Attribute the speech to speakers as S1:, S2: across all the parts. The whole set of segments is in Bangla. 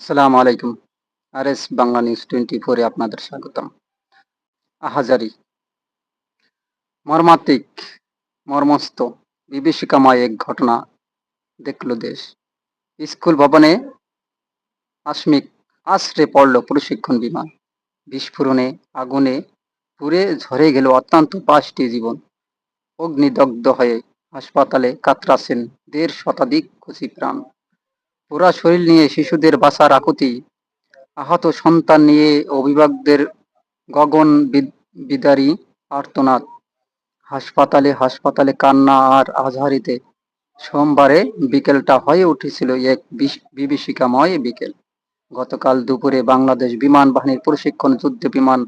S1: আসসালামু আলাইকুম। R S Bangla news twenty ফোরে আপনাদের স্বাগতম। আহাজারি। মর্মান্তিক মর্মস্ত বিভীষিকাময় এক ঘটনা দেখল দেশ। স্কুল ভবনে আসমিক আশ্রে পড়ল প্রশিক্ষণ বিমান। বিস্ফোরণে আগুনে পুড়ে ঝরে গেল অত্যন্ত পাঁচটি জীবন। অগ্নিদগ্ধ হয়ে হাসপাতালে কাতরাছেন দেড় শতাধিক খুশি প্রাণ। পুরা শরীর নিয়ে শিশুদের বাঁচার আকুতি, আহত সন্তান নিয়ে অভিভাবকদের গগন বিদ- বিদারী, আর্তনাদ। হাসপাতালে হাসপাতালে কান্না আর আজহারিতে। সোমবারে বিকেলটা হয়ে উঠেছিল এক বিভীষিকাময় বিকেল। গতকাল দুপুরে বাংলাদেশ বিমান বাহিনীর প্রশিক্ষণ যুদ্ধ বিমান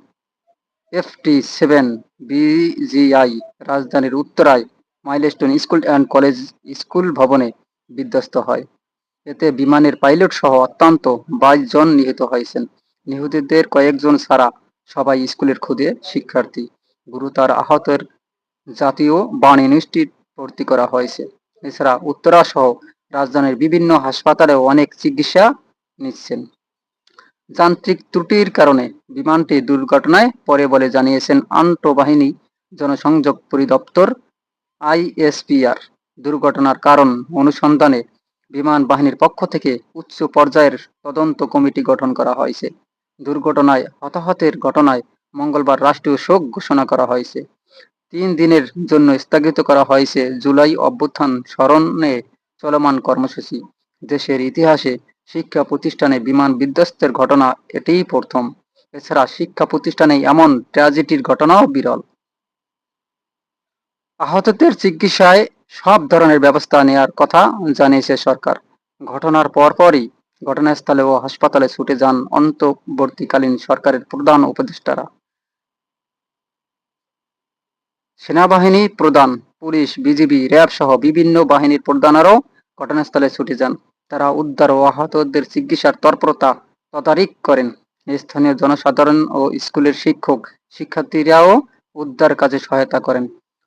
S1: এফটি সেভেন বিজিআই রাজধানীর উত্তরায় Milestone school and college school ভবনে বিধ্বস্ত হয়। এতে বিমানের পাইলট সহ অত্যন্ত বাইশ জন নিহত হয়েছেন। নিহতদের কয়েকজন ছাড়া সবাই স্কুলের খুদে শিক্ষার্থী। গুরুতর আহতের জাতীয় বাণ ইনস্টিটিউট ভর্তি করা হয়েছে। এছাড়া উত্তরা সহ রাজধানীর বিভিন্ন হাসপাতালে অনেক চিকিৎসা নিচ্ছেন। যান্ত্রিক ত্রুটির কারণে বিমানটি দুর্ঘটনায় পরে বলে জানিয়েছেন আন্তঃবাহিনী জনসংযোগ পরিদপ্তর আইএসপিআর। দুর্ঘটনার কারণ অনুসন্ধানে বিমান বাহিনীর পক্ষ থেকে উচ্চ পর্যায়ের তদন্ত কমিটি গঠন করা হয়েছে। দুর্ঘটনায়, হতাহতের ঘটনায় মঙ্গলবার রাষ্ট্রীয় শোক ঘোষণা করা হয়েছে। তিন দিনের জন্য স্থগিত করা হয়েছে জুলাই অভ্যুত্থান স্মরণে চলমান কর্মসূচি। দেশের ইতিহাসে শিক্ষা প্রতিষ্ঠানে বিমান বিধ্বস্তের ঘটনা এটিই প্রথম। এছাড়া শিক্ষা প্রতিষ্ঠানে এমন ট্র্যাজেডির ঘটনাও বিরল। আহতদের চিকিৎসায় সব ধরনের ব্যবস্থা নেওয়ার কথা জানিয়েছে সরকার। ঘটনার পরপরই ঘটনাস্থলে ও হাসপাতালে ছুটে যান অন্তর্বর্তীকালীন সরকারের প্রধান উপদেষ্টারা। সেনাবাহিনী প্রধান, পুলিশ, বিজিবি, র্যাব সহ বিভিন্ন বাহিনীর প্রধানেরাও ঘটনাস্থলে ছুটে যান। তারা উদ্ধার ও আহতদের চিকিৎসার তৎপরতা তদারিক করেন। স্থানীয় জনসাধারণ ও স্কুলের শিক্ষক, শিক্ষার্থীরাও উদ্ধার কাজে সহায়তা করেন।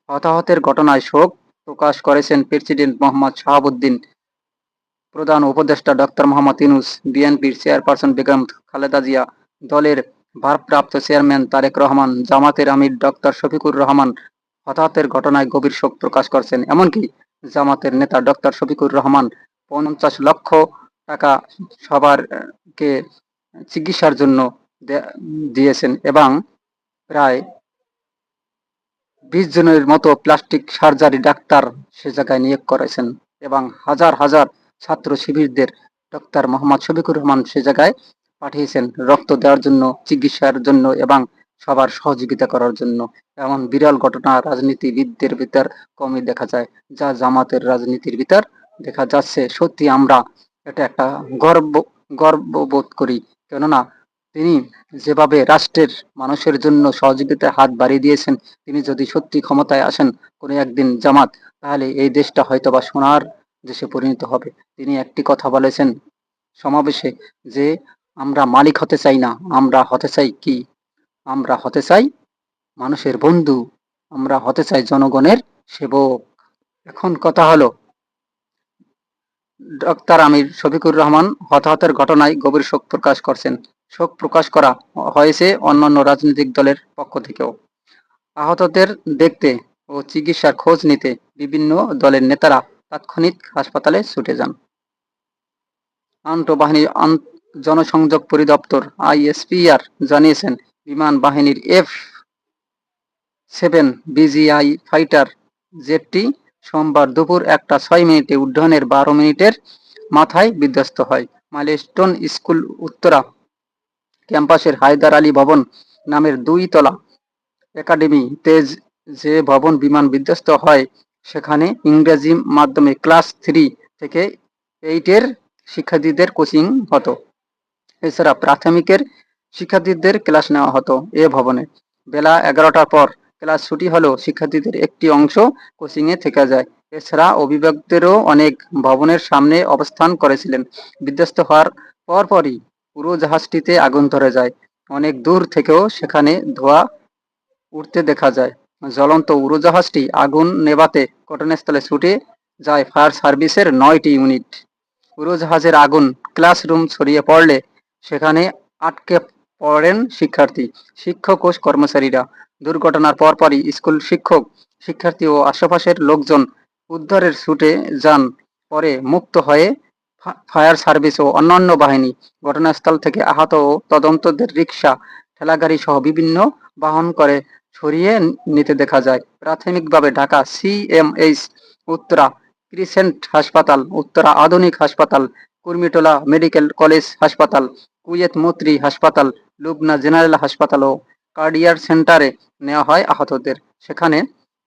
S1: হতাহতের ঘটনায় শোক প্রকাশ করেছেন প্রেসিডেন্ট মোহাম্মদ শাহাবুদ্দিন। প্রধান উপদেষ্টা ডক্টর মোহাম্মদ ইউনুস, বিএনপির চেয়ারপারসন বেগম খালেদা জিয়া, দলের ভারপ্রাপ্ত চেয়ারম্যান তারেক রহমান, জামাতের আমির ডক্টর শফিকুর রহমান হতাহতের ঘটনায় গভীর শোক প্রকাশ করেছেন। এমনকি জামাতের নেতা ডক্টর শফিকুর রহমান পঞ্চাশ লক্ষ টাকা সবারকে চিকিৎসার জন্য দিয়েছেন এবং প্রায় বিশ জনের মতো প্লাস্টিক সার্জারি ডাক্তার সে জায়গায় নিয়োগ করেছেন এবং হাজার হাজার ছাত্র শিবিরদের ডক্টর মোহাম্মদ শফিকুর রহমান সে জায়গায় পাঠিয়েছেন রক্ত দেওয়ার জন্য, চিকিৎসার জন্য এবং সবার সহযোগিতা করার জন্য। এমন বিরল ঘটনা রাজনীতিবিদদের ভিতর কমই দেখা যায়, যা জামাতের রাজনীতির ভিতর দেখা যাচ্ছে। সত্যি আমরা এটা একটা গর্ব, গর্ববোধ করি। কেননা তিনি যেভাবে রাষ্ট্রের মানুষের জন্য সহযোগিতার হাত বাড়িয়ে দিয়েছেন, তিনি যদি সত্যি ক্ষমতায় আসেন কোনো একদিন জামাত, তাহলে এই দেশটা হয়তোবা সোনার দেশে পরিণত হবে। তিনি একটি কথা বলেছেন সমাবেশে যে, আমরা মালিক হতে চাই না, আমরা হতে চাই কি? আমরা হতে চাই মানুষের বন্ধু, আমরা হতে চাই জনগণের সেবক। এখন কথা হলো, ডক্টর আমির শফিকুর রহমান হতাহতের ঘটনায় গভীর শোক প্রকাশ করছেন। শোক প্রকাশ করা হয়েছে অন্যান্য রাজনৈতিক দলের পক্ষ থেকেও। আহতদের দেখতে ও চিকিৎসার খোঁজ নিতে বিভিন্ন দলের নেতারা তাৎক্ষণিক হাসপাতালে ছুটে যান। আন্তঃবাহিনী আন- জনসংযোগ পরিদপ্তর আইএসপিআর জানিয়েছেন, বিমান বাহিনীর এফ সেভেন বিজিআই ফাইটার জেটটি সোমবার দুপুর একটা ছয় মিনিটে উড্ডয়নের বারো মিনিটের মাথায় বিধ্বস্ত হয়। মাইলস্টোন স্কুল উত্তরা ক্যাম্পাসের হায়দার আলী ভবন নামের দুই তলা একাডেমি তেজ যে ভবন বিমান বিধ্বস্ত হয়, সেখানে ইংরেজি মাধ্যমে ক্লাস থ্রি থেকে এইটের শিক্ষার্থীদের কোচিং হতো। এছাড়া প্রাথমিকের শিক্ষার্থীদের ক্লাস নেওয়া হতো এ ভবনে। বেলা এগারোটার পর ক্লাস ছুটি হলেও শিক্ষার্থীদের একটি অংশ কোচিংয়ে থেকে যায়। এছাড়া অভিভাবকদেরও অনেক ভবনের সামনে অবস্থান করেছিলেন। বিধ্বস্ত হওয়ার পরপরই পুরো জাহাজটিতে আগুন ধরে যায়। অনেক দূর থেকেও সেখানে ধোঁয়া উঠতে দেখা যায়। জ্বলন্ত উড়োজাহাজটি আগুন নেভাতে ঘটনাস্থলে ছুটে যায় ফায়ার সার্ভিসের নয়টি ইউনিট। উড়োজাহাজের আগুন ক্লাসরুম ছড়িয়ে পড়লে সেখানে আটকে পড়েন শিক্ষার্থী, শিক্ষক ও কর্মচারীরা। দুর্ঘটনার পরপরই স্কুল শিক্ষক, শিক্ষার্থী ও আশেপাশের লোকজন উদ্ধারের ছুটে যান, পরে মুক্ত হয়ে ফায়ার সার্ভিস ও অন্যান্য বাহিনী ঘটনাস্থল থেকে আহত ও তদন্তদের রিক্সা ঠেলাগাড়ি সহ বিভিন্ন বাহন করে সরিয়ে নিতে দেখা যায়। প্রাথমিকভাবে ঢাকা সিএমএইচ উত্তরা ক্রিসেন্ট হাসপাতাল, উত্তরা আধুনিক হাসপাতাল, কুর্মিটোলা মেডিকেল কলেজ হাসপাতাল, কুয়েত মৈত্রী হাসপাতাল, লুবনা জেনারেল হাসপাতাল ও কার্ডিয়ার সেন্টারে নেওয়া হয় আহতদের। সেখানে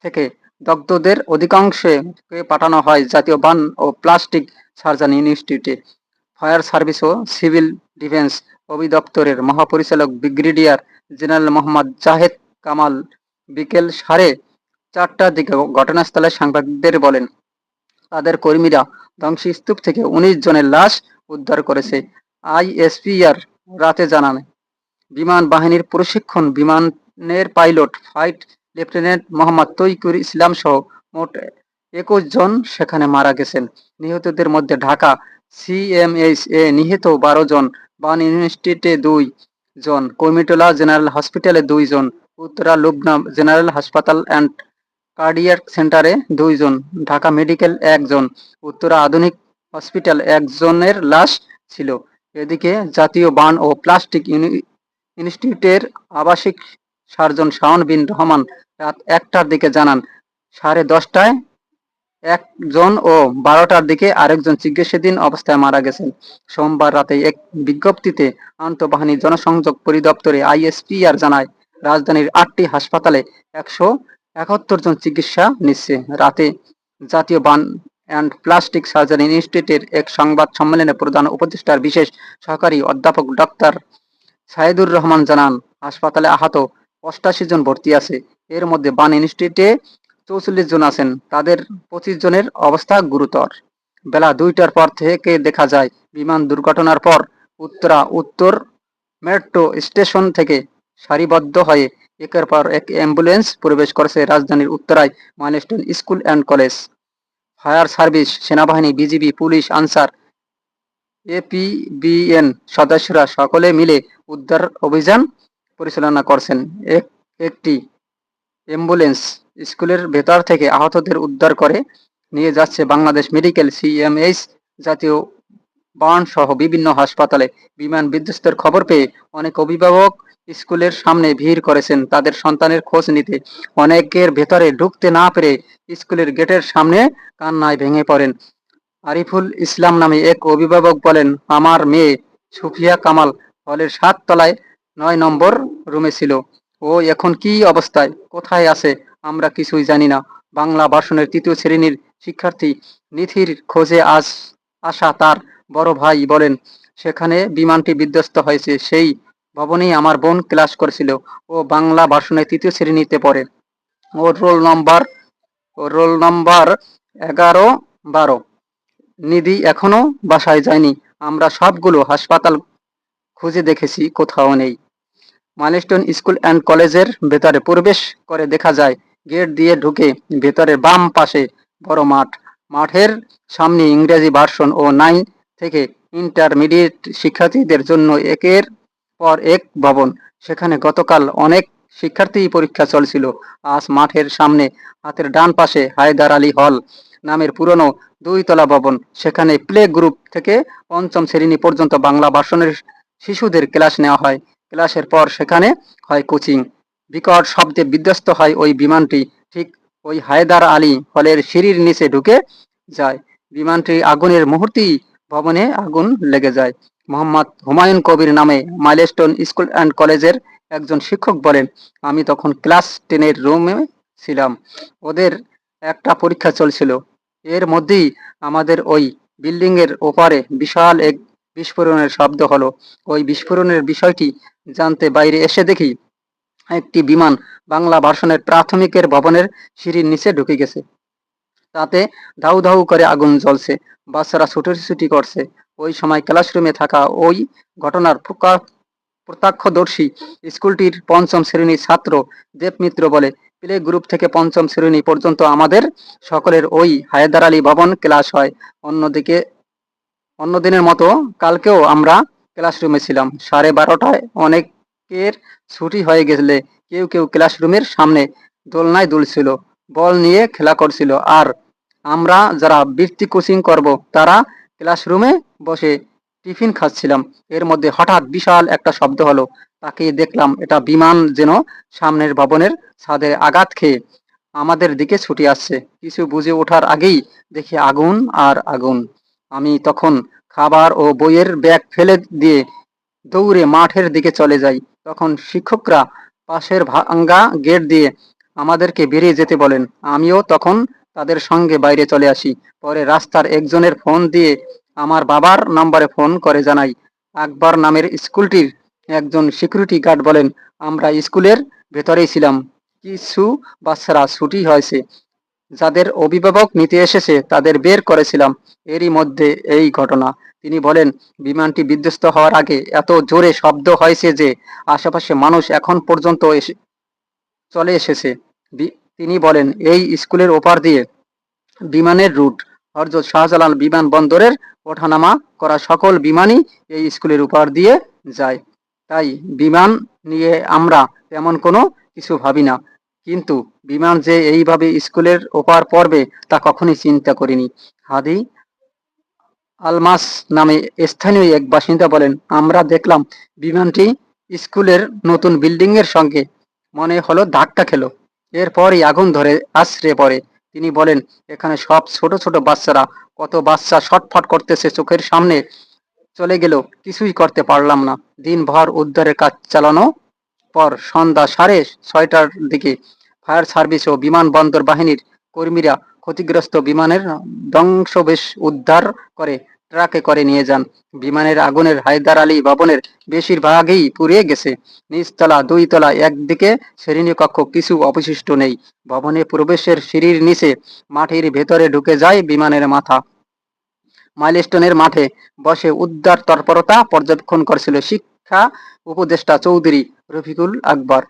S1: থেকে দগ্ধদের অধিকাংশকে পাঠানো হয় জাতীয় বান ও প্লাস্টিক সার্জারি ইনস্টিটিউটে। ফায়ার সার্ভিস ও সিভিল ডিফেন্স অধিদপ্তরের মহাপরিচালক ব্রিগেডিয়ার জেনারেল মোহাম্মদ জাহেদ কামাল বিকেল সাড়ে চারটার দিকে ঘটনাস্থলে সাংবাদিকদের বলেন, তাদের কর্মীরা ধ্বংসস্তূপ থেকে উনিশ জনের লাশ উদ্ধার করেছে। আইএসপিআর রাতে জানান বিমান বাহিনীর প্রশিক্ষণ বিমানের pilot flight lieutenant Mohammad Taukir Islam সহ মোট একুশ জন সেখানে মারা গেছেন। নিহতদের মধ্যে ঢাকা সিএমএইচ এ নিহত বারো জন, বান ইনস্টিটিউটে দুই জন কর্মিটোলা জেনারেল হসপিটালে দুই জন, উত্তরা লুবনা জেনারেল হাসপাতাল অ্যান্ড কার্ডিয়াক সেন্টারে দুইজন ঢাকা মেডিকেল একজন উত্তরা আধুনিক হসপিটাল একজনের লাশ ছিল। এদিকে জাতীয় বান ও প্লাস্টিক ইনস্টিটিউটের আবাসিক সার্জন শাওন বিন রহমান রাত একটার দিকে জানান, সাড়ে দশটায় একজন ও বারোটার দিকে আরেকজন চিকিৎসাধীন অবস্থায় মারা গেছেন। সোমবার রাতে এক বিজ্ঞপ্তিতে আন্তঃবাহিনী জনসংযোগ পরিদপ্তরে আইএসপিআর জানায়, রাজধানীর আটটি হাসপাতালে একশো একাত্তর জন চিকিৎসা নিচ্ছে। রাতে জাতীয় বান অ্যান্ড প্লাস্টিক সার্জারি ইনস্টিটিউটের এক সংবাদ সম্মেলনে প্রধান উপদেষ্টার বিশেষ সহকারী অধ্যাপক ডক্টর সাইদুর রহমান জানান, হাসপাতালে আহত অষ্টাশি জন ভর্তি আছে। এর মধ্যে বান ইনস্টিটিউটে চৌচল্লিশ জন আছেন। তাদের পঁচিশ জনের অবস্থা গুরুতর। বেলা দুইটার পর থেকে দেখা যায়, বিমান দুর্ঘটনার পর উত্তরা উত্তর মেট্রো স্টেশন থেকে সারিবদ্ধ হয়ে একের পর এক অ্যাম্বুলেন্স প্রবেশ করেছে রাজধানীর উত্তরায় Milestone school and college. Fire service, সেনাবাহিনী, বিজিবি, পুলিশ, আনসার, এপিবিএন সদস্যরা সকলে মিলে উদ্ধার অভিযান পরিচালনা করছেন। এক একটি অ্যাম্বুলেন্স স্কুলের ভেতর থেকে আহতদের উদ্ধার করে নিয়ে যাচ্ছে বাংলাদেশ মেডিকেল সিএমএইচ জাতীয় বার্ন সহ বিভিন্ন হাসপাতালে। বিমান বিধ্বস্তের খবর পেয়ে অনেক অভিভাবক স্কুলের সামনে ভিড় করেছেন। তাদের সন্তানের খোঁজ নিতে অনেকের ভেতরে ঢুকতে না পেরে স্কুলের গেটের সামনে কান্নায় ভেঙে পড়েন। আরিফুল ইসলাম নামে এক অভিভাবক বলেন, আমার মেয়ে সুফিয়া কামাল হলের সাত তলায় নয় নম্বর রুমে ছিল। ও এখন কি অবস্থায়? কোথায় আছে? আমরা কিছুই জানি না। বাংলা ভাষণের তৃতীয় শ্রেণির শিক্ষার্থী নিথির খোঁজে আজ আসা তার বড় ভাই বলেন, সেখানে বিমানটি বিধ্বস্ত হয়েছে। সেই ভবনেই আমার বোন ক্লাস করেছিল। ও বাংলা ভাষণের তৃতীয় শ্রেণীতে পড়ে। ওর রোল নম্বর রোল নম্বর এগারো বারো। নিধি এখনও বাসায় যায়নি। আমরা সবগুলো হাসপাতাল খুঁজে দেখেছি, কোথাও নেই। মাইলস্টোন স্কুল অ্যান্ড কলেজের ভেতরে প্রবেশ করে দেখা যায়, গেট দিয়ে ঢুকে ভেতরে বাম পাশে বড় মাঠ। মাঠের সামনে ইংরেজি ভার্সন ও নাইন থেকে ইন্টারমিডিয়েট শিক্ষার্থীদের জন্য একের পর এক ভবন। সেখানে গতকাল অনেক শিক্ষার্থী পরীক্ষা চলছিল। আজ মাঠের সামনে হাতের ডান পাশে হায়দার আলী হল নামের পুরনো দুইতলা ভবন। সেখানে প্লে গ্রুপ থেকে পঞ্চম শ্রেণি পর্যন্ত বাংলা ভাষণের শিশুদের ক্লাস নেওয়া হয়। ক্লাসের পর সেখানে হয় কোচিং। বিকট শব্দে বিধ্বস্ত হয় ওই বিমানটি। ঠিক ওই হায়দার আলী হলের সিঁড়ির নিচে ঢুকে যায়। বিমানটি আগুনের মুহূর্তেই ভবনে আগুন লেগে যায়। মোহাম্মদ হুমায়ুন কবির নামে মাইলস্টোন স্কুল অ্যান্ড কলেজের একজন শিক্ষক বলেন, আমি তখন ক্লাস টেনের রুমে ছিলাম। ওদের একটা পরীক্ষা চলছিল। এর মধ্যেই আমাদের ওই বিল্ডিংয়ের ওপারে বিশাল এক বিস্ফোরণের শব্দ হলো। ওই বিস্ফোরণের বিষয়টি জানতে বাইরে এসে দেখি, একটি বিমান বাংলা ভাষণের প্রাথমিকের ভবনের সিঁড়ির নিচে ঢুকে গেছে। তাতে ধাউ ধাউ করে আগুন জ্বলছে, বাচ্চারা ছুটোছুটি করছে। ওই সময় ক্লাসরুমে থাকা ওই ঘটনার প্রত্যক্ষদর্শী, স্কুলটির পঞ্চম শ্রেণির ছাত্র দেবমিত্র বলে, প্লে গ্রুপ থেকে পঞ্চম শ্রেণি পর্যন্ত আমাদের সকলের ওই হায়দার আলী ভবন ক্লাস হয়। অন্যদিকে অন্য দিনের মতো কালকেও আমরা ক্লাসরুমে ছিলাম। সাড়ে বারোটায় অনেকের ছুটি হয়ে গেলে কেউ কেউ ক্লাসরুমের সামনে দোলনায় দুলছিল, বল নিয়ে খেলা করছিল। আর আমরা যারা বৃত্তি কোচিং করব, তারা ক্লাসরুমে বসে টিফিন খাচ্ছিলাম। এর মধ্যে হঠাৎ বিশাল একটা শব্দ হলো। তাকিয়ে দেখলাম এটা বিমান যেন সামনের ভবনের ছাদে আঘাত খেয়ে আমাদের দিকে ছুটে আসছে। কিছু বুঝে ওঠার আগেই দেখি আগুন আর আগুন। আমি তখন খাবার ও বইয়ের ব্যাগ ফেলে দিয়ে দৌড়ে মাঠের দিকে চলে যাই। তখন শিক্ষকরা পাশের ভাঙ্গা গেট দিয়ে আমাদেরকে বেরিয়ে যেতে বলেন। আমিও তখন তাদের সঙ্গে বাইরে চলে আসি। পরে রাস্তার একজনের ফোন দিয়ে আমার বাবার নম্বরে ফোন করে জানাই। আকবর নামের স্কুলটির একজন সিকিউরিটি গার্ড বলেন, আমরা স্কুলের ভেতরেই ছিলাম। কিছু বাচ্চারা ছুটি হয়েছে। যাদের অভিভাবক নিতে এসেছে, তাদের বের করেছিলাম। এরই মধ্যে এই ঘটনা। তিনি বলেন, বিমানটি বিধ্বস্ত হওয়ার আগে এত জোরে শব্দ হয়েছে যে আশেপাশে মানুষ এখন পর্যন্ত চলে এসেছে। তিনি বলেন, এই স্কুলের ওপার দিয়ে বিমানের রুট, হরজত শাহজালাল বিমানবন্দরের ওঠানামা করা সকল বিমানই এই স্কুলের উপর দিয়ে যায়। তাই বিমান নিয়ে আমরা তেমন কোনো কিছু ভাবি না। কিন্তু বিমান যে এইভাবে স্কুলের ওপার পড়বে তা কখনোই চিন্তা করিনি। হাদি আলমাস নামে স্থানীয় এক বাসিন্দা বলেন, আমরা দেখলাম বিমানটি স্কুলের নতুন বিল্ডিং এর সঙ্গে মনে হলো ধাক্কা খেলো। এরপরই আগুন ধরে আছড়ে পড়ে। তিনি বলেন, এখানে সব ছোট ছোট বাচ্চারা কত বাচ্চা ছটফট করতেছে চোখের সামনে চলে গেল কিছুই করতে পারলাম না। দিনভর উদ্ধারের কাজ চালানো পর সন্ধ্যা সাড়ে ছয়টার দিকে ফায়ার সার্ভিস ও বিমানবন্দর বাহিনীর কর্মীরা ক্ষতিগ্রস্ত বিমানের ধ্বংসবেশ উদ্ধার করে ট্রাকে করে নিয়ে যান। বিমানের আগুনের হায়দার আলী ভবনের বেশিরভাগই পুড়ে গেছে। নিচতলা দুই তলা একদিকে শ্রেণীকক্ষ, কিছু অবশিষ্ট নেই। ভবনে প্রবেশের সিঁড়ির নিচে মাটির ভেতরে ঢুকে যায় বিমানের মাথা। মাইলস্টোনের মাঠে বসে উদ্ধার তৎপরতা পর্যবেক্ষণ করছিল শিক্ষা উপদেষ্টা চৌধুরী রফিকুল আকবর।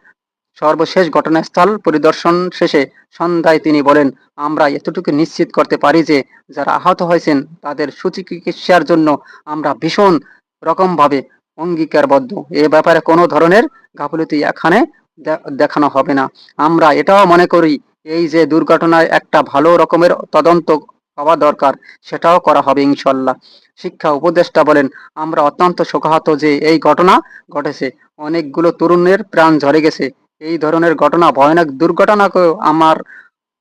S1: সর্বশেষ ঘটনাস্থল পরিদর্শন শেষে সন্ধ্যায় তিনি বলেন, আমরা এতটুকু নিশ্চিত করতে পারি যে, যারা আহত হয়েছেন, তাদের সুচিকিৎসার জন্য আমরা ভীষণ রকমভাবে অঙ্গীকারবদ্ধ। এ ব্যাপারে কোনো ধরনের গাফিলতি এখানে দেখানো হবে না। আমরা এটাও মনে করি, এই যে দুর্ঘটনায় একটা ভালো রকমের তদন্ত হওয়া দরকার, সেটাও করা হবে ইনশাল্লাহ। শিক্ষা উপদেষ্টা বলেন, আমরা অত্যন্ত শোকাহত যে এই ঘটনা ঘটেছে। অনেকগুলো তরুণের প্রাণ ঝরে গেছে। এই ধরনের ঘটনা ভয়ানক দুর্ঘটনাকেও আমার,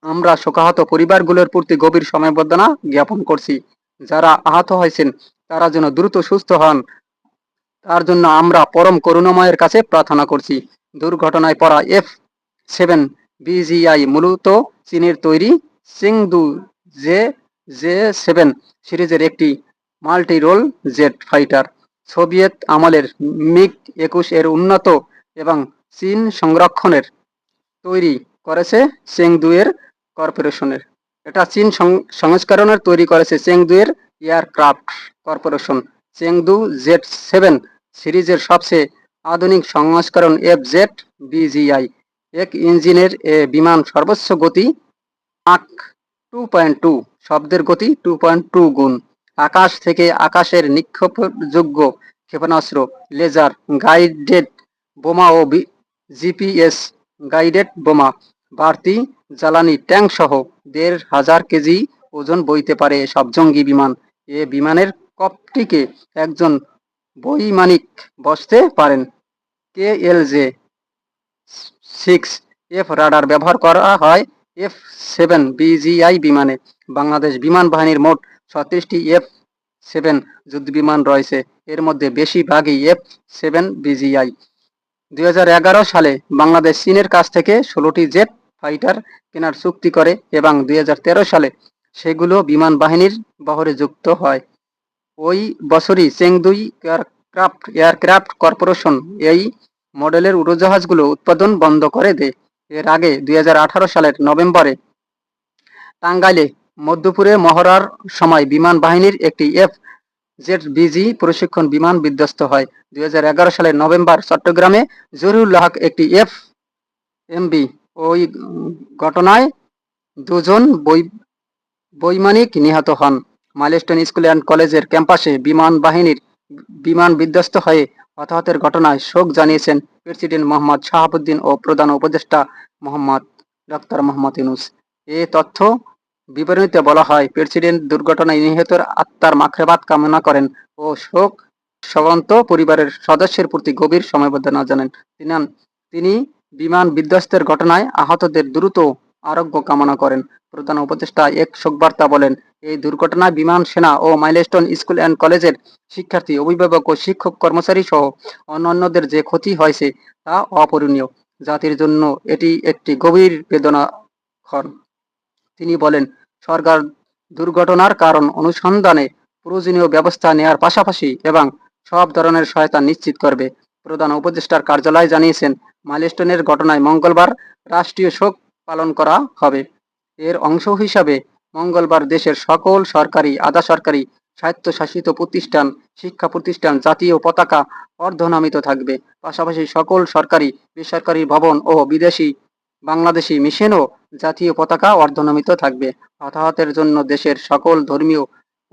S1: আমরা শোকাহত পরিবারগুলোর প্রতি গভীর সমবেদনা জ্ঞাপন করছি। যারা আহত হয়েছেন, তারা যেন দ্রুত সুস্থ হন, তার জন্য আমরা পরম করুণাময়ের কাছে প্রার্থনা করছি। দুর্ঘটনায় পড়া এফ সেভেন বিজিআই মূলত চীনের তৈরি সিংদু জে জে সেভেন সিরিজের একটি multi role jet fighter. Soviet আমলের মিগ একুশ এর উন্নত এবং চীন সংরক্ষণের তৈরি করেছে চেংদুয়ের কর্পোরেশনের। এটা চীন সংস্করণের তৈরি করেছে চেংদুয়ের aircraft corporation. Chengdu jet seven সিরিজের সবচেয়ে আধুনিক সংস্করণ এফ জেট বিজিআই। এক ইঞ্জিনের এ বিমান সর্বোচ্চ গতি আক, টু পয়েন্ট টু, শব্দের গতি টু পয়েন্ট টু গুণ। আকাশ থেকে আকাশের নিক্ষেপযোগ্য ক্ষেপণাস্ত্র, লেজার, গাইডেড বোমা ও জিপিএস গাইডেড বোমা, বাড়তি জ্বালানি ট্যাঙ্ক সহ দেড় হাজার কেজি ওজন বইতে পারে এসব জঙ্গি বিমান। এ বিমানের কপটিকে একজন বৈমানিক বসতে পারেন। K L J six F radar ব্যবহার করা হয়। এফ সেভেন বিজিআই বিমানে। বাংলাদেশ বিমান বাহিনীর মোট ছত্রিশটি এফ সেভেন যুদ্ধ বিমান রয়েছে। এর মধ্যে বেশিরভাগই এফ সেভেন বিজিআই দু হাজার এগারো সালে বাংলাদেশ চীনের কাছ থেকে ষোলোটি জেট ফাইটার কেনার চুক্তি করে এবং দু হাজার তেরো সালে সেগুলো বিমান বাহিনীর বহরে যুক্ত হয়। ওই বছরই চেংদুই এয়ারক্রাফট এয়ারক্রাফট কর্পোরেশন এই মডেলের উড়োজাহাজগুলো উৎপাদন বন্ধ করে দেয়। এর আগে দুই হাজার আঠারো সালের নভেম্বরে টাঙ্গাইলে মধ্যপুরে মহড়ার সময় বিমান বাহিনীর একটি এফ জেড বিজি প্রশিক্ষণ বিমান বিধ্বস্ত হয়। দুই সালের নভেম্বর চট্টগ্রামে জহিরুল একটি এফ এমবি ওই ঘটনায় দুজন বৈ, বৈমানিক নিহত হন। মাইলস্টোন স্কুল অ্যান্ড কলেজের ক্যাম্পাসে বিমান বাহিনীর বিমান বিধ্বস্ত হয়ে হতাহতের ঘটনায় শোক জানিয়েছেন প্রেসিডেন্ট মোহাম্মদ শাহাবুদ্দিন ও প্রধান উপদেষ্টা মোহাম্মদ ডক্টর মোহাম্মদ ইউনুস। এ তথ্য বিবরণীতে বলা হয়, প্রেসিডেন্ট দুর্ঘটনায় নিহতের আত্মার মাখরাবাত কামনা করেন ও শোক সবন্ত পরিবারের সদস্যের প্রতি গভীর সমবেদনা জানান। তিনি বিমান বিধ্বস্তের ঘটনায় আহতদের দ্রুত আরোগ্য কামনা করেন। প্রধান উপদেষ্টা এক শোকবার্তা বলেন, এই দুর্ঘটনায় বিমান সেনা ও মাইলস্টোন স্কুল অ্যান্ড কলেজের শিক্ষার্থী, অভিভাবক ও শিক্ষক কর্মচারী সহ অন্যান্যদের যে ক্ষতি হয়েছে তা অপূরণীয়। জাতির জন্য এটি একটি গভীর বেদনা বেদনাক্ষণ। তিনি বলেন, সরকার দুর্ঘটনার কারণ অনুসন্ধানে প্রয়োজনীয় ব্যবস্থা নেওয়ার পাশাপাশি এবং সব ধরনের সহায়তা নিশ্চিত করবে। প্রধান উপদেষ্টার কার্যালয় জানিয়েছেন, মাইলস্টোনের ঘটনায় মঙ্গলবার রাষ্ট্রীয় শোক পালন করা হবে। এর অংশ হিসাবে মঙ্গলবার দেশের সকল সরকারি, আধা সরকারি, স্বায়ত্তশাসিত প্রতিষ্ঠান, শিক্ষা প্রতিষ্ঠান, জাতীয় পতাকা অর্ধনামিত থাকবে। পাশাপাশি সকল সরকারি, বেসরকারি ভবন ও বিদেশি বাংলাদেশি মিশনও জাতীয় পতাকা অর্ধনমিত থাকবে। হতাহতের জন্য দেশের সকল ধর্মীয়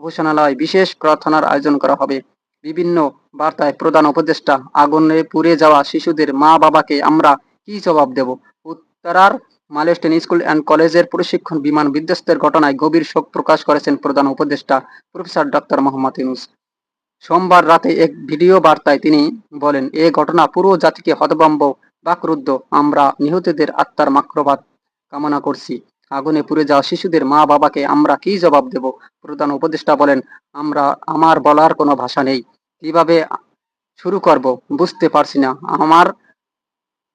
S1: উপাসনালয় বিশেষ প্রার্থনার আয়োজন করা হবে। বিভিন্ন বার্তায় প্রধান উপদেষ্টা, আগুনে পুড়ে যাওয়া শিশুদের মা বাবাকে আমরা কি জবাব দেব? উত্তরার মালেস্টেন স্কুল অ্যান্ড কলেজের প্রশিক্ষণ বিমান বিধ্বস্তের ঘটনায় গভীর শোক প্রকাশ করেছেন প্রধান উপদেষ্টা প্রফেসর ডক্টর মোহাম্মদ ইউনুস। সোমবার রাতে এক ভিডিও বার্তায় তিনি বলেন, এ ঘটনা পুরো জাতিকে হতভম্ব বাকরুদ্ধ, আমরা নিহতদের আত্মার মাক্রবাদ কামনা করছি। আগুনে পুড়ে যাওয়া শিশুদের মা বাবাকে আমরা কি জবাব দেব? প্রধান উপদেষ্টা বলেন, আমরা, আমার বলার কোনো ভাষা নেই। কীভাবে শুরু করব? বুঝতে পারছি না। আমার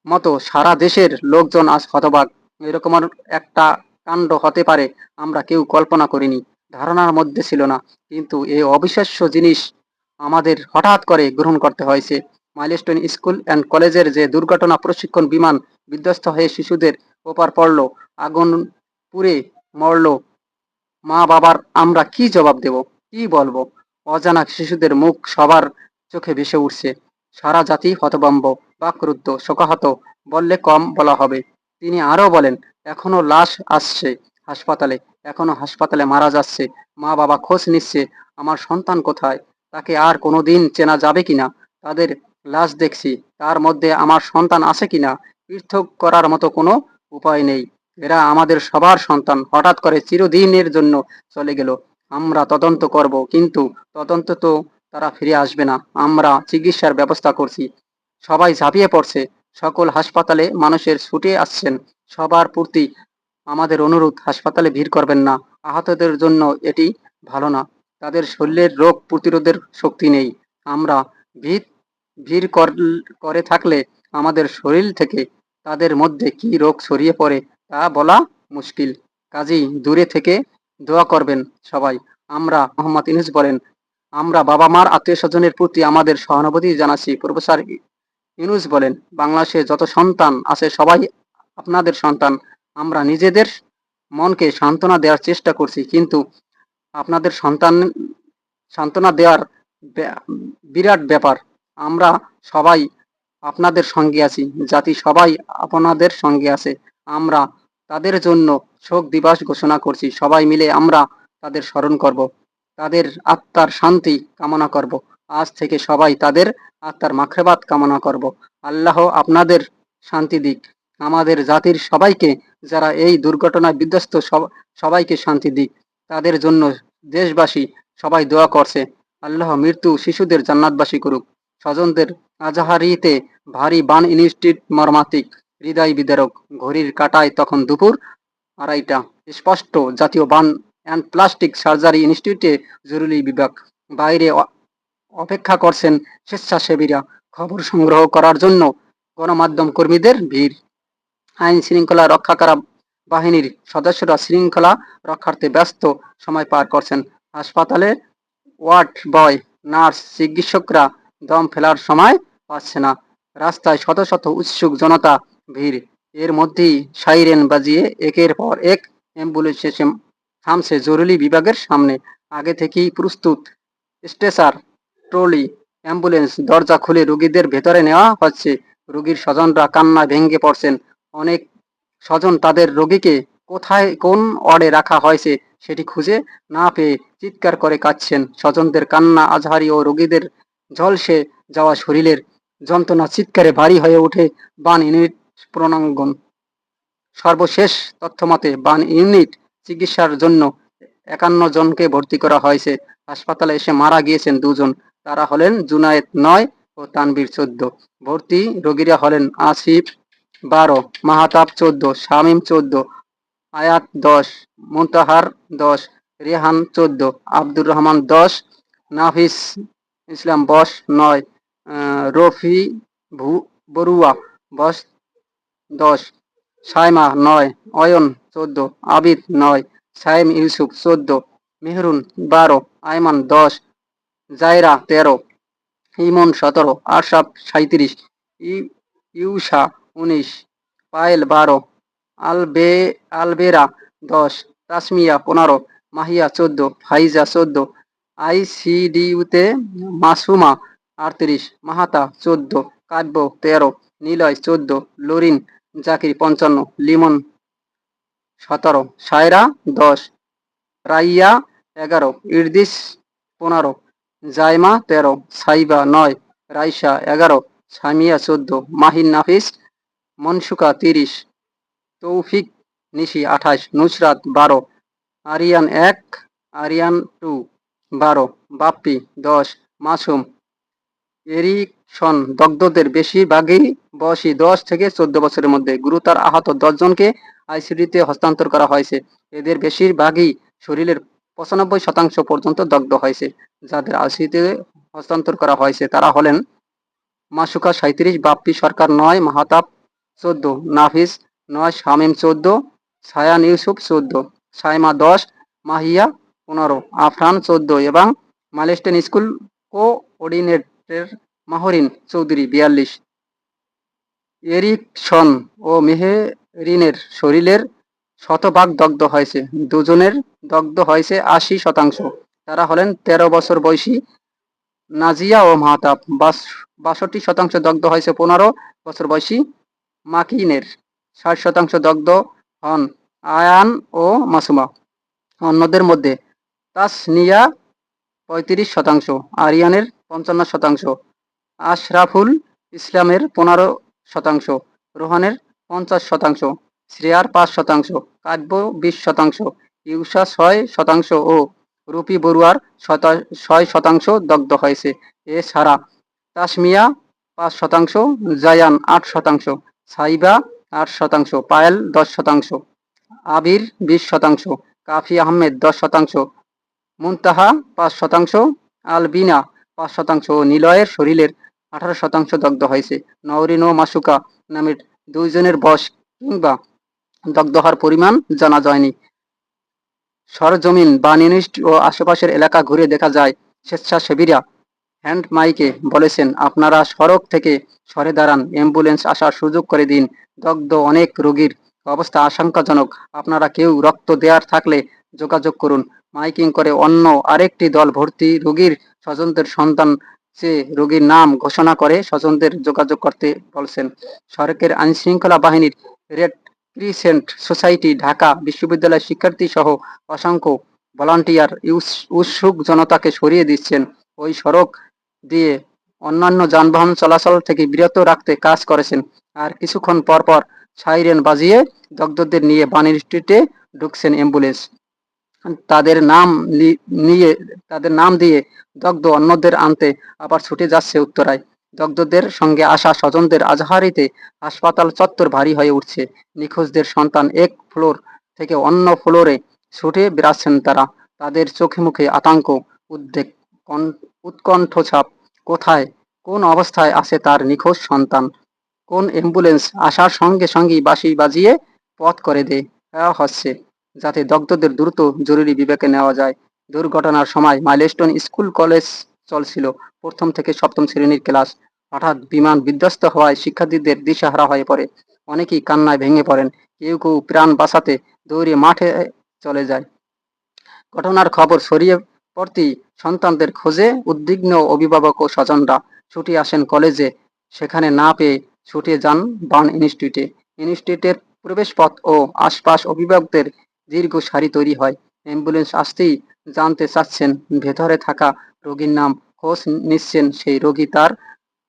S1: মতো সারা দেশের লোকজন আজ হতবাক। এরকম একটা কাণ্ড হতে পারে, আমরা কেউ কল্পনা করিনি। ধারণার মধ্যে ছিল না। কিন্তু এই অবিশ্বাস্য জিনিস আমাদের হঠাৎ করে গ্রহণ করতে হয়েছে। মাইলস্টোন স্কুল অ্যান্ড কলেজের যে দুর্ঘটনা প্রশিক্ষণ বিমান বিধ্বস্ত হয়ে শিশুদের ওপার পড়ল, আগুন পুড়ে মরল, মা বাবার আমরা কি জবাব দেব, কি বলব? অজানা শিশুদের মুখ সবার চোখে ভেসে উঠছে। সারা জাতি হতবম্ব বাকরুদ্ধ, শোকাহত, বললে কম বলা হবে। তিনি আরও বলেন, এখনও লাশ আসছে হাসপাতালে, এখনও হাসপাতালে মারা যাচ্ছে। মা বাবা খোঁজ নিচ্ছে, আমার সন্তান কোথায়? তাকে আর কোনোদিন চেনা যাবে কিনা? তাদের লাশ দেখছি, তার মধ্যে আমার সন্তান আছে কিনা পৃথক করার মতো কোনো উপায় নেই। এরা আমাদের সবার সন্তান। হঠাৎ করে চিরদিনের জন্য চলে গেল। আমরা তদন্ত করব, কিন্তু তদন্ত তো তারা ফিরে আসবে না। আমরা চিকিৎসার ব্যবস্থা করছি। সবাই ঝাঁপিয়ে পড়ছে। সকল হাসপাতালে মানুষের ছুটে আসছেন। সবার প্রতি আমাদের অনুরোধ, হাসপাতালে ভিড় করবেন না। আহতদের জন্য এটি ভালো না। তাদের শরীরের রোগ প্রতিরোধের শক্তি নেই। আমরা ভিড় ভিড় করে থাকলে আমাদের শরীর থেকে তাদের মধ্যে কি রোগ ছড়িয়ে পড়ে তা বলা মুশকিল। কাজেই দূরে থেকে দোয়া করবেন সবাই। আমরা মোহাম্মদ ইনুস বলেন, আমরা বাবা মার আত্মীয় স্বজনের প্রতি আমাদের সহানুভূতি জানাচ্ছি। প্রফেসর ইউনুস বলেন, বাংলাদেশে যত সন্তান আছে সবাই আপনাদের সন্তান। আমরা নিজেদের মনকে সান্ত্বনা দেওয়ার চেষ্টা করছি, কিন্তু আপনাদের সন্তান, সান্ত্বনা দেওয়ার বিরাট ব্যাপার। আমরা সবাই আপনাদের সঙ্গে আছি, জাতি সবাই আপনাদের সঙ্গে আছে। আমরা তাদের জন্য শোক দিবস ঘোষণা করছি। সবাই মিলে আমরা তাদের স্মরণ করব, তাদের আত্মার শান্তি কামনা করব। আজ থেকে সবাই তাদের আত্মার মাখরেবাত কামনা করব। আল্লাহ আপনাদের শান্তি দিক। আমাদের জাতির সবাইকে, যারা এই দুর্ঘটনায় বিধ্বস্ত সবাইকে শান্তি দিক। তাদের জন্য দেশবাসী সবাই দোয়া করছে। আল্লাহ মৃত্যু শিশুদের জান্নাতবাসী করুক। স্বজনদের আজাহারিতে ভারী বান ইনস্টিটিউট মর্মাতিক হৃদয় বিদারক, ঘড়ির কাটায় তখন দুপুর আড়াইটা। স্পষ্ট জাতীয় বান অ্যান্ড প্লাস্টিক সার্জারি ইনস্টিটিউটে জরুরি বিভাগ। বাইরে অপেক্ষা করছেন স্বেচ্ছাসেবীরা। খবর সংগ্রহ করার জন্য গণমাধ্যম কর্মীদের ভিড়। আইন শৃঙ্খলা রক্ষা করা বাহিনীর সদস্যরা শৃঙ্খলা রক্ষার্থে ব্যস্ত সময় পার করছেন। হাসপাতালে ওয়ার্ড বয়, নার্স, চিকিৎসকরা দম ফেলার সময় পাচ্ছে না। রাস্তায় শত শত উৎসুক জনতা ভিড়। এর মধ্যেই সাইরেন বাজিয়ে একের পর এক অ্যাম্বুলেন্স এসে থামছে জরুরি বিভাগের সামনে। আগে থেকেই প্রস্তুত স্ট্রেচার, ট্রলি, অ্যাম্বুলেন্স, দরজা খুলে রোগীদের ভেতরে নেওয়া হচ্ছে। রোগীর স্বজনরা কান্না ভেঙে পড়ছেন। অনেক স্বজন তাদের রোগীকে কোথায় কোন ওয়ার্ডে রাখা হয়েছে সেটি খুঁজে না পেয়ে চিৎকার করে কাঁদছেন। স্বজনদের কান্না, আজহারি ও রোগীদের ঝলসে যাওয়া শরীরের যন্ত্রণা চিৎকারে ভারী হয়ে ওঠে বান ইউনিট প্রণাঙ্গন। সর্বশেষ তথ্যমতে, বান ইউনিট চিকিৎসার জন্য একান্ন জনকে ভর্তি করা হয়েছে। হাসপাতালে এসে মারা গিয়েছেন দুজন। তারা হলেন জুনায়েদ নয় ও তানবীর চোদ্দ। ভর্তি রোগীরা হলেন আসিফ বারো, মাহাতাব চোদ্দ, শামীম চোদ্দ, আয়াত দশ, মুনতাহার দশ, রেহান চোদ্দ, আব্দুর রহমান দশ, নাফিস ইসলাম, বস নয় রফি ভু বড়ুয়া বস দশ, সাইমা নয়, অয়ন চোদ্দ, আবিদ নয়, সাইম ইউসুফ চোদ্দ, মেহরুন বারো, আয়মান দশ, জায়রা তেরো, ইমন সতেরো, আশরাফ সাঁত্রিশ ই- ইউষা উনিশ, পায়েল বারো, আলবে, আলবেরা দশ, তাসমিয়া পনেরো, মাহিয়া চোদ্দ, ফাইজা চোদ্দ আইসিডিউতে মাসুমা আটত্রিশ, মাহাতা চোদ্দ, কাব্য তেরো, নিলয় চোদ্দ, লরিন জাকির পঞ্চান্ন, লিমন সতেরো, সায়রা দশ, রাইয়া এগারো, ইরদিস পনেরো, জাইমা তেরো, সাইবা নয় রাইসা এগারো, সামিয়া চোদ্দ, মাহিন নাফিস মনসুকা তিরিশ, তৌফিক নিশি আঠাশ, নুসরাত বারো, আরিয়ান এক, আরিয়ান টু। বারো, বাপ্পি, দশ, মাসুম। এরিকসন দগ্ধদের বেশিরভাগই বয়সী দশ থেকে চোদ্দ বছরের মধ্যে। গুরুতর আহত দশজনকে আইসিডিতে হস্তান্তর করা হয়েছে। এদের বেশিরভাগই শরীরের পঁচানব্বই শতাংশ পর্যন্ত দগ্ধ হয়েছে। যাদের আইসিডিতে হস্তান্তর করা হয়েছে, তারা হলেন মাসুকা সাঁত্রিশ বাপ্পি সরকার নয়, মাহাতাব চোদ্দ, নাফিস নয়, শামীম চোদ্দ, সায়ান ইউসুফ চোদ্দ, সাইমা দশ, মাহিয়া পনেরো, আফরান চোদ্দ এবং Milestone school coordinator Mahrin Chowdhury বিয়াল্লিশ। এরিকসন ও মেহেরিনের শরীরের শতভাগ দগ্ধ হয়েছে। দুজনের দগ্ধ হয়েছে আশি শতাংশ। তারা হলেন তেরো বছর বয়সী নাজিয়া ও মাহতাব। বাষট্টি শতাংশ দগ্ধ হয়েছে পনেরো বছর বয়সী মাকিনের। ষাট শতাংশ দগ্ধ হন আয়ান ও মাসুমা। অন্যদের মধ্যে তাসনিয়া পঁয়ত্রিশ শতাংশ, আরিয়ানের পঞ্চান্ন শতাংশ, আশরাফুল ইসলামের পনেরো শতাংশ, রোহানের পঞ্চাশ শতাংশ, শ্রেয়ার পাঁচ শতাংশ, কাব্য বিশ শতাংশ ইউষা ছয় শতাংশ ও রুপি বড়ুয়ার ছয় শতাংশ দগ্ধ হয়েছে। এছাড়া তাসমিয়া পাঁচ শতাংশ, জায়ান আট শতাংশ, সাইবা আট শতাংশ, পায়েল দশ শতাংশ, আবির বিশ শতাংশ, কাফি আহমেদ দশ শতাংশ মুনতাহা পাঁচ শতাংশ, আলবিনা পাঁচ শতাংশ ও নিলয়ের শরীরের আঠারো শতাংশ দগ্ধ হয়েছে। নওরিন ও মাসুকা নামের দুইজনের বয়স কিংবা দগ্ধ হওয়ার পরিমাণ জানা যায়নি। সরজমিন বা নিউনিস্ট ও আশেপাশের এলাকা ঘুরে দেখা যায়, স্বেচ্ছাসেবীরা হ্যান্ড মাইকে বলেছেন, আপনারা সড়ক থেকে সরে দাঁড়ান, অ্যাম্বুলেন্স আসার সুযোগ করে দিন। দগ্ধ অনেক রোগীর অবস্থা আশঙ্কাজনক। আপনারা কেউ রক্ত দেওয়ার থাকলে যোগাযোগ করুন। মাইকিং করে অন্য আরেকটি দল ভর্তি রোগীর স্বজনদের সন্তান চেয়ে রোগীর নাম ঘোষণা করে স্বজনদের যোগাযোগ করতে বলছেন। সড়কের আইনশৃঙ্খলা বাহিনীর রেড ক্রিসেন্ট সোসাইটি, ঢাকা বিশ্ববিদ্যালয়ের শিক্ষার্থী সহ অসংখ্য ভলান্টিয়ার উৎসুক জনতাকে সরিয়ে দিচ্ছেন। ওই সড়ক দিয়ে অন্যান্য যানবাহন চলাচল থেকে বিরত রাখতে কাজ করেছেন। আর কিছুক্ষণ পর পর সাইরেন বাজিয়ে দগ্ধদের নিয়ে বাণীর স্ট্রিটে ঢুকছেন অ্যাম্বুলেন্স। তাদের নাম নিয়ে, তাদের নাম দিয়ে দগ্ধ অন্যদের আনতে আবার ছুটে যাচ্ছে উত্তরায়। দগ্ধদের সঙ্গে আসা স্বজনদের আজহারিতে হাসপাতাল চত্বর ভারী হয়ে উঠছে। নিখোঁজদের সন্তান এক ফ্লোর থেকে অন্য ফ্লোরে ছুটে বেড়াচ্ছেন তারা। তাদের চোখে মুখে আতঙ্ক, উদ্বেগ উৎকণ্ঠ ছাপ কোথায়, কোন অবস্থায় আছে তার নিখোঁজ সন্তান? কোন অ্যাম্বুলেন্স আসার সঙ্গে সঙ্গেই বাঁশি বাজিয়ে পথ করে দেওয়া হচ্ছে। যাতে দগ্ধদের দ্রুত জরুরি বিবেকে নেওয়া যায়। দুর্ঘটনার সময় মাইলস্টোন স্কুল কলেজ চলছিল। প্রথম থেকে সপ্তম শ্রেণির ক্লাস। হঠাৎ বিমান বিধ্বস্ত হওয়ায় শিক্ষার্থীদের দিশাহারা হয়ে পড়ে। অনেকেই কান্নায় ভেঙে পড়েন। কেউ কেউ প্রাণ বাঁচাতে দৌড়ে মাঠে চলে যায়। ঘটনার খবর ছড়িয়ে পড়তেই সন্তানদের খোঁজে উদ্বিগ্ন অভিভাবক ও স্বজনরা ছুটে আসেন কলেজে। সেখানে না পেয়ে ছুটে যান বার্ন ইনস্টিটিউটে। ইনস্টিটিউটের প্রবেশপথ ও আশপাশ অভিভাবকদের দীর্ঘ সারি তৈরি হয়। অ্যাম্বুলেন্স আসতেই জানতে চাচ্ছেন, ভেতরে থাকা রোগীর নাম খোঁজ নিচ্ছেন সেই রোগী তার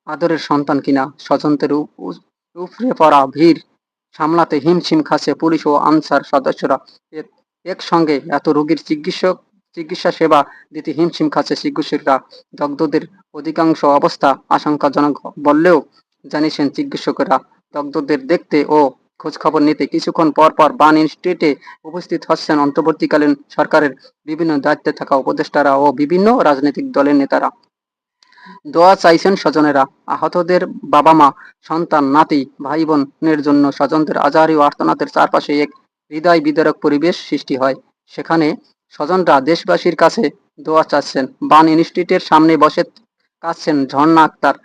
S1: আদরের সন্তান কিনা। স্বজনদের উপরে পড়া ভিড় সামলাতে হিমশিম খাচ্ছে পুলিশ ও আনসার সদস্যরা। একসঙ্গে এত রোগীর চিকিৎসক, চিকিৎসা সেবা দিতে হিমশিম খাচ্ছে চিকিৎসকরা। দগ্ধদের অধিকাংশ অবস্থা আশঙ্কাজনক বললেও জানিয়েছেন চিকিৎসকেরা। দগ্ধদের দেখতে ও খোঁজখবর নিতে কিছুক্ষণ পর পর বান ইনস্টিটিউটে উপস্থিত হচ্ছেন অন্তর্বর্তীকালীন সরকারের বিভিন্ন দায়িত্বে থাকা উপদেষ্টারা ও বিভিন্ন রাজনৈতিক দলের নেতারা। দোয়া চাইছেন স্বজনেরা। আহতদের বাবা মা সন্তান, নাতি ভাই বোনের জন্য স্বজনদের আজারি ও আর্তনাদের চারপাশে এক হৃদয় বিদারক পরিবেশ সৃষ্টি হয়। সেখানে স্বজনরা দেশবাসীর কাছে দোয়া চাচ্ছেন। বান ইনস্টিটিউটের সামনে বসে কাঁদছেন ঝর্ণা আক্তার।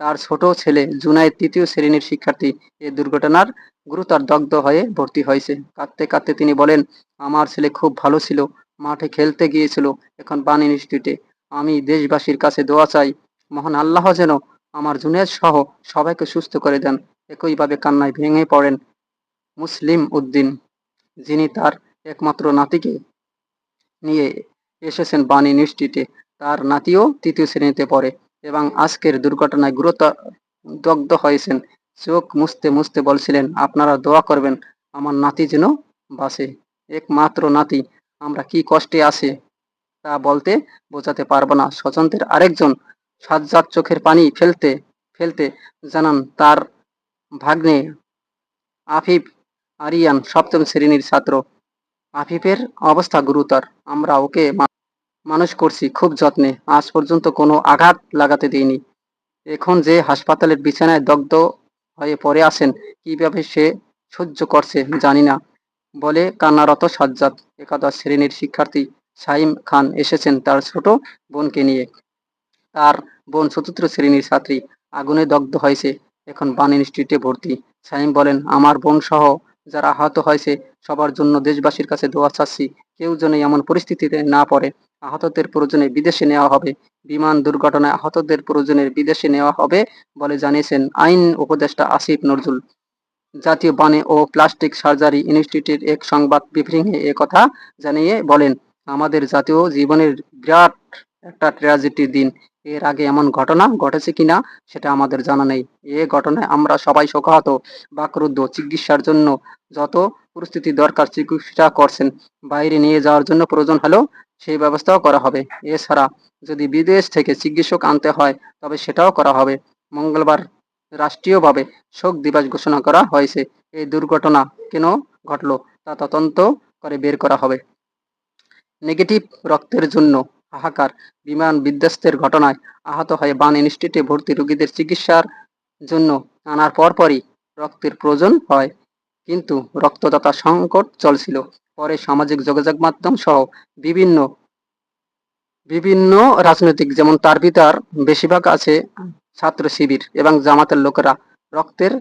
S1: তার ছোট ছেলে জুনাইদ তৃতীয় শ্রেণির শিক্ষার্থী। এ দুর্ঘটনার গুরুতর দগ্ধ হয়ে ভর্তি হয়েছে। কাঁদতে কাঁদতে তিনি বলেন, আমার ছেলে খুব ভালো ছিল, মাঠে খেলতে গিয়েছিল, এখন বান ইনস্টিটিউটে আমি দেশবাসীর কাছে দোয়া চাই, মহান আল্লাহ যেন আমার জুনেদ সহ সবাইকে সুস্থ করে দেন, একইভাবে কান্নায় ভেঙে পড়েন মুসলিম উদ্দিন, যিনি তার একমাত্র নাতিকে নিয়ে এসেছেন বান ইনস্টিটিউটে তার নাতিও তৃতীয় শ্রেণীতে পড়ে এবং আজকের দুর্ঘটনায় গুরুতর দগ্ধ হয়েছেন চোখ মুছতে মুছতে বলছিলেন, আপনারা দোয়া করবেন, আমার নাতি যেন বাসে একমাত্র নাতি, আমরা কি কষ্টে আছি তা বলতে বোঝাতে পারব না। স্বজনদের আরেকজন সাজ্জাদ চোখের পানি ফেলতে ফেলতে জানান, তার ভাগ্নে আফিফ আরিয়ান সপ্তম শ্রেণির ছাত্র। আফিফের অবস্থা গুরুতর। আমরা ওকে মানুষ করছি খুব যত্নে। আজ পর্যন্ত কোনো আঘাত লাগাতে দিইনি। এখন যে হাসপাতালের বিছানায় দগ্ধ হয়ে পড়ে আসেন, কীভাবে সে সহ্য করছে জানি না। বলে কান্নারত সাজ্জাদ। একাদশ শ্রেণির শিক্ষার্থী সাইম খান এসেছেন তার ছোট বোনকে নিয়ে। তার বোন চতুর্থ শ্রেণির ছাত্রী। আগুনে দগ্ধ হয়েছে। এখন বান ইনস্টিটিউটে ভর্তি। সাইম বলেন, আমার বোন সহ যারা আহত হয়েছে সবার জন্য দেশবাসীর কাছে দোয়া চাচ্ছি, কেউ যেন এমন পরিস্থিতিতে না পড়ে। আহতদের প্রয়োজনে বিদেশে নেওয়া হবে। বিমান দুর্ঘটনায় আহতদের প্রয়োজনে বিদেশে নেওয়া হবে বলে জানিয়েছেন আইন উপদেষ্টা আসিফ নজরুল। জাতীয় বানে ও প্লাস্টিক সার্জারি ইনস্টিটিউটের এক সংবাদ ব্রিফিংয়ে এ কথা জানিয়ে বলেন, আমাদের জাতীয় জীবনের বিরাট একটা ট্র্যাজেডির দিন। এর আগে এমন ঘটনা ঘটেছে কিনা সেটা আমাদের জানা নেই। এ ঘটনায় আমরা সবাই শোকাহত, বাকরুদ্ধ, চিকিৎসার জন্য যত পরিস্থিতি দরকার চিকিৎসা করছেন, বাইরে নিয়ে যাওয়ার জন্য প্রয়োজন হলেও সেই ব্যবস্থাও করা হবে। এছাড়া যদি বিদেশ থেকে চিকিৎসক আনতে হয়, তবে সেটাও করা হবে। মঙ্গলবার রাষ্ট্রীয়ভাবে শোক দিবস ঘোষণা করা হয়েছে। এই দুর্ঘটনা কেন ঘটলো তা তদন্ত করে বের করা হবে। নেগেটিভ রক্তের জন্য হাহাকার, বিমান বিধ্বস্তের ঘটনায় আহত হয়ে বান ইনস্টিটিউটে ভর্তি রোগীদের চিকিৎসার জন্য আনার পরপরই রক্তের প্রয়োজন হয়। কিন্তু রক্তদাতা সংকট চলছিল। পরে সামাজিক যোগাযোগ মাধ্যম সহ বিভিন্ন বিভিন্ন রাজনৈতিক যেমন তার ভিতর বেশিরভাগ আছে ছাত্র শিবির এবং জামাতের লোকেরা রক্তের,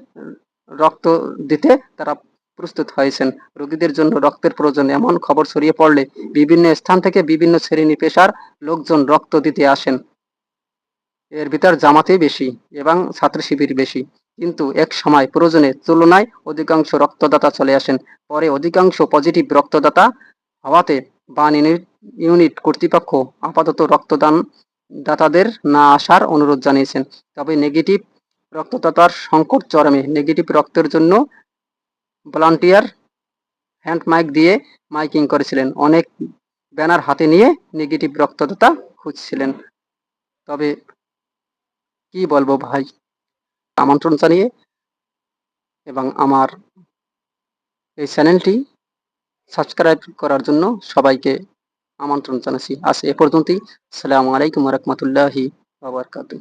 S1: রক্ত দিতে তারা প্রস্তুত হয়েছেন। রোগীদের জন্য রক্তের প্রয়োজন এমন খবর ছড়িয়ে পড়লে বিভিন্ন স্থান থেকে বিভিন্ন শ্রেণি পেশার লোকজন রক্ত দিতে আসেন। এর ভিতর জামাতে বেশি এবং ছাত্র শিবির বেশি। কিন্তু এক সময় প্রয়োজনের তুলনায় অধিকাংশ রক্তদাতা চলে আসেন। পরে অধিকাংশ পজিটিভ রক্তদাতা হওয়াতে বান ইউনিট কর্তৃপক্ষ আপাতত রক্তদান দাতাদের না আসার অনুরোধ জানিয়েছেন। তবে নেগেটিভ রক্তদাতার সংকট চরমে। নেগেটিভ রক্তের জন্য ভলান্টিয়ার হ্যান্ড মাইক দিয়ে মাইকিং করেছিলেন। অনেক ব্যানার হাতে নিয়ে নেগেটিভ রক্তদাতা খুঁজছিলেন। তবে কি বলব ভাই? আমন্ত্রণ জানিয়ে এবং আমার এই চ্যানেলটি সাবস্ক্রাইব করার জন্য সবাইকে আমন্ত্রণ জানাচ্ছি। আজ এ পর্যন্তই। আসসালামু আলাইকুম রহমতুল্লাহি বাবরকাতু